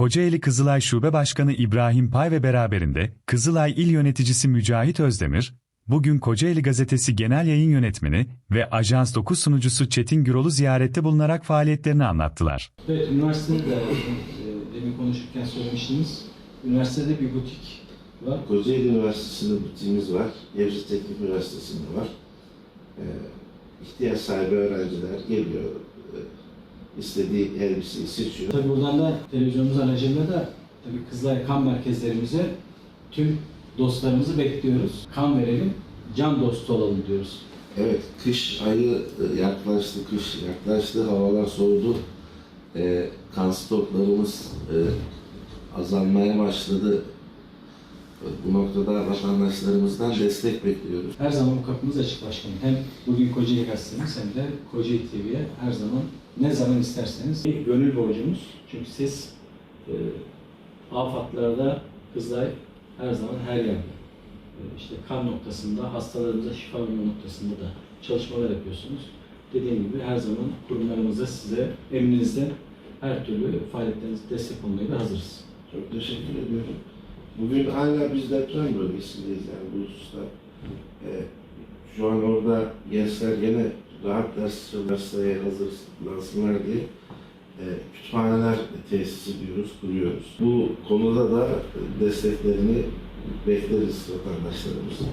Kocaeli Kızılay Şube Başkanı İbrahim Pay ve beraberinde Kızılay İl Yöneticisi Mücahit Özdemir, bugün Kocaeli Gazetesi Genel Yayın Yönetmeni ve Ajans 9 sunucusu Çetin Gürol'u ziyarette bulunarak faaliyetlerini anlattılar. Evet, üniversitede de e, demin konuşurken söylemiştiniz. Üniversitede bir butik var. Kocaeli Üniversitesi'nde butiğimiz var. Gebze Teknik Üniversitesi'nde var. Ee, ihtiyaç sahibi öğrenciler geliyor. E, istediği elbiseyi seçiyor. Tabii buradan da televizyonumuz aracılığıyla da tabii Kızılay kan merkezlerimize tüm dostlarımızı bekliyoruz. Kan verelim, can dostu olalım diyoruz. Evet, kış ayı e, yaklaştı, kış yaklaştı, havalar soğudu. Ee, kan stoklarımız e, azalmaya başladı. Bu noktada vatandaşlarımızdan destek bekliyoruz. Her zaman bu kapımız açık başkanım. Hem bugün Kocaeli Gazetemiz hem de Kocaeli TV'ye her zaman ne zaman isterseniz bir gönül borcumuz. Çünkü siz e, afatlarda Kızılay her zaman her yerde. E, işte kan noktasında, hastalarımıza şifa verme noktasında da çalışmalar yapıyorsunuz. Dediğim gibi her zaman kurumlarımıza size eminizden her türlü faaliyetlerinize destek olmaya da hazırız. Çok teşekkür ediyorum. Bugün hala biz deprem bölgesindeyiz yani bu hususta. Ee, şu an orada gençler gene rahat ders çalışmaya hazırlansınlar diye e, kütüphaneler tesis ediyoruz, kuruyoruz. Bu konuda da desteklerini bekleriz vatandaşlarımızın.